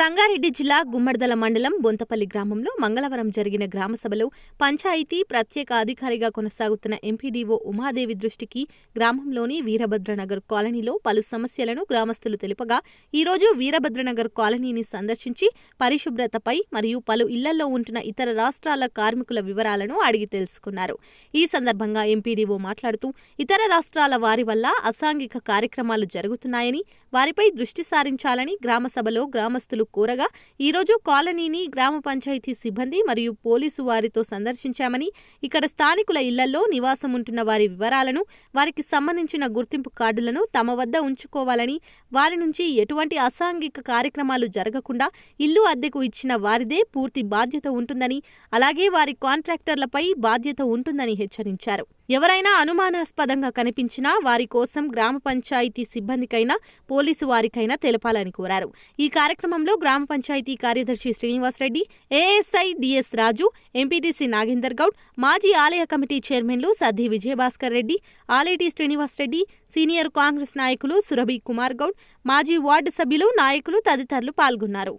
సంగారెడ్డి జిల్లా గుమ్మడిదల మండలం బొంతపల్లి గ్రామంలో మంగళవారం జరిగిన గ్రామ సభలో పంచాయతీ ప్రత్యేక అధికారిగా కొనసాగుతున్న ఎంపీడీఓ ఉమాదేవి దృష్టికి గ్రామంలోని వీరభద్రనగర్ కాలనీలో పలు సమస్యలను గ్రామస్తులు తెలుపగా ఈరోజు వీరభద్రనగర్ కాలనీని సందర్శించి పరిశుభ్రతపై మరియు పలు ఇళ్ళలో ఉంటున్న ఇతర రాష్ట్రాల కార్మికుల వివరాలను అడిగి తెలుసుకున్నారు. ఈ సందర్భంగా ఎంపీడీఓ మాట్లాడుతూ ఇతర రాష్ట్రాల వారి వల్ల అసాంఘిక కార్యక్రమాలు జరుగుతున్నాయని వారిపై దృష్టి సారించాలని గ్రామసభలో గ్రామస్తులు కోరగా ఈరోజు కాలనీని గ్రామ పంచాయతీ సిబ్బంది మరియు పోలీసు వారితో సందర్శించామని ఇక్కడ స్థానికుల ఇళ్ళలో నివాసం ఉంటున్న వారి వివరాలను వారికి సంబంధించిన గుర్తింపు కార్డులను తమ వద్ద ఉంచుకోవాలని వారి నుంచి ఎటువంటి అసాంఘిక కార్యక్రమాలు జరగకుండా ఇల్లు అద్దెకు ఇచ్చిన వారిదే పూర్తి బాధ్యత ఉంటుందని అలాగే వారి కాంట్రాక్టర్లపై బాధ్యత ఉంటుందని హెచ్చరించారు. ఎవరైనా అనుమానాస్పదంగా కనిపించినా వారి కోసం గ్రామ పంచాయతీ సిబ్బందికైనా పోలీసు వారికైనా తెలపాలని కోరారు. ఈ కార్యక్రమంలో గ్రామ పంచాయతీ కార్యదర్శి Srinivasareddy ASI DS Raju MPTC Nagender Goud మాజీ ఆలయ కమిటీ చైర్మన్లు సద్ది విజయభాస్కర్ రెడ్డి ఆలేటి శ్రీనివాసరెడ్డి సీనియర్ కాంగ్రెస్ నాయకులు సురభి కుమార్ గౌడ్ మాజీ వార్డు సభ్యులు నాయకులు తదితరులు పాల్గొన్నారు.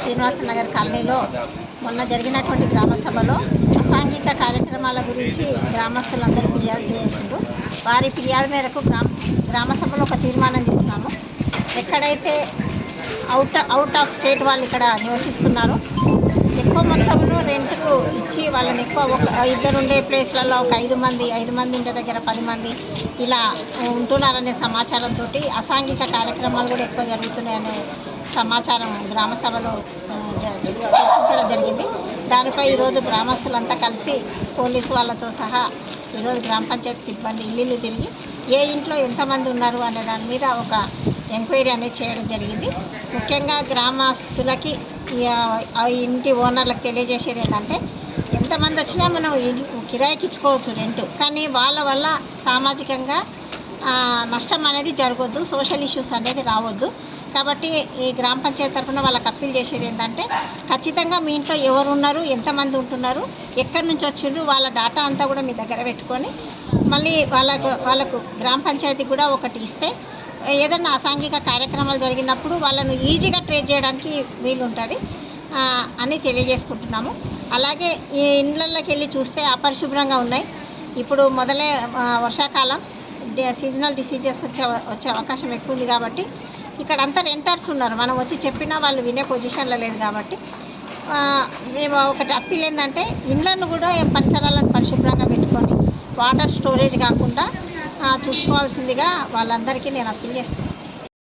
శ్రీనివాస నగర్ కాలనీలో మొన్న జరిగినటువంటి గ్రామ సభలో అసాంఘిక కార్యక్రమాల గురించి గ్రామస్తులందరూ ఫిర్యాదు చేసిండ్రు. వారి ఫిర్యాదు మేరకు గ్రామ గ్రామ సభలో ఒక తీర్మానం చేసినాము. ఎక్కడైతే అవుట్ అవుట్ ఆఫ్ స్టేట్ వాళ్ళు ఇక్కడ నివసిస్తున్నారో ఎక్కువ మొత్తంలో రెంట్కు ఇచ్చి వాళ్ళని ఎక్కువ ఒక ఇద్దరు ఉండే ప్లేస్లలో ఒక ఐదు మంది ఐదు మంది ఉండే దగ్గర పది మంది ఇలా ఉంటున్నారనే సమాచారంతో అసాంఘిక కార్యక్రమాలు కూడా ఎక్కువ జరుగుతున్నాయనే సమాచారం గ్రామ సభలో జ- చర్చించడం జరిగింది. దానిపై ఈరోజు గ్రామస్తులంతా కలిసి పోలీసు వాళ్ళతో సహా ఈరోజు గ్రామ పంచాయతీ సిబ్బంది ఇల్లు తిరిగి ఏ ఇంట్లో ఎంతమంది ఉన్నారు అనే దాని మీద ఒక ఎంక్వైరీ అనేది చేయడం జరిగింది. ముఖ్యంగా గ్రామస్తులకి ఆ ఇంటి ఓనర్లకు తెలియజేసేది ఏంటంటే ఎంతమంది వచ్చినా మనం కిరాయికి ఇచ్చుకోవచ్చు రెంట్ కానీ వాళ్ళ వల్ల సామాజికంగా నష్టం అనేది జరగొద్దు సోషల్ ఇష్యూస్ అనేది రావద్దు. కాబట్టి ఈ గ్రామ పంచాయతీ తరఫున వాళ్ళకి అప్పీల్ చేసేది ఏంటంటే ఖచ్చితంగా మీ ఇంట్లో ఎవరు ఉన్నారు ఎంతమంది ఉంటున్నారు ఎక్కడి నుంచి వచ్చిండ్రు వాళ్ళ డాటా అంతా కూడా మీ దగ్గర పెట్టుకొని మళ్ళీ వాళ్ళకు వాళ్ళకు గ్రామ పంచాయతీ కూడా ఒకటి ఇస్తే ఏదైనా అసాంఘిక కార్యక్రమాలు జరిగినప్పుడు వాళ్ళను ఈజీగా ట్రేస్ చేయడానికి వీలుంటుంది. ఉంటుంది అని తెలియజేసుకుంటున్నాము. అలాగే ఈ ఇండ్లలోకి వెళ్ళి చూస్తే అపరిశుభ్రంగా ఉన్నాయి. ఇప్పుడు మొదలే వర్షాకాలం సీజనల్ డిసీజెస్ వచ్చే వచ్చే అవకాశం ఎక్కువ ఉంది కాబట్టి ఇక్కడ అంతా రెంటర్స్ ఉన్నారు. మనం వచ్చి చెప్పినా వాళ్ళు వినే పొజిషన్లో లేదు కాబట్టి. మేము ఒకటి అప్పీల్ ఏంటంటే ఇండ్లను కూడా పరిసరాలను పరిశుభ్రంగా పెట్టుకొని వాటర్ స్టోరేజ్ కాకుండా చూసుకోవాల్సిందిగా వాళ్ళందరికీ నేను అప్పీల్ చేస్తున్నాను.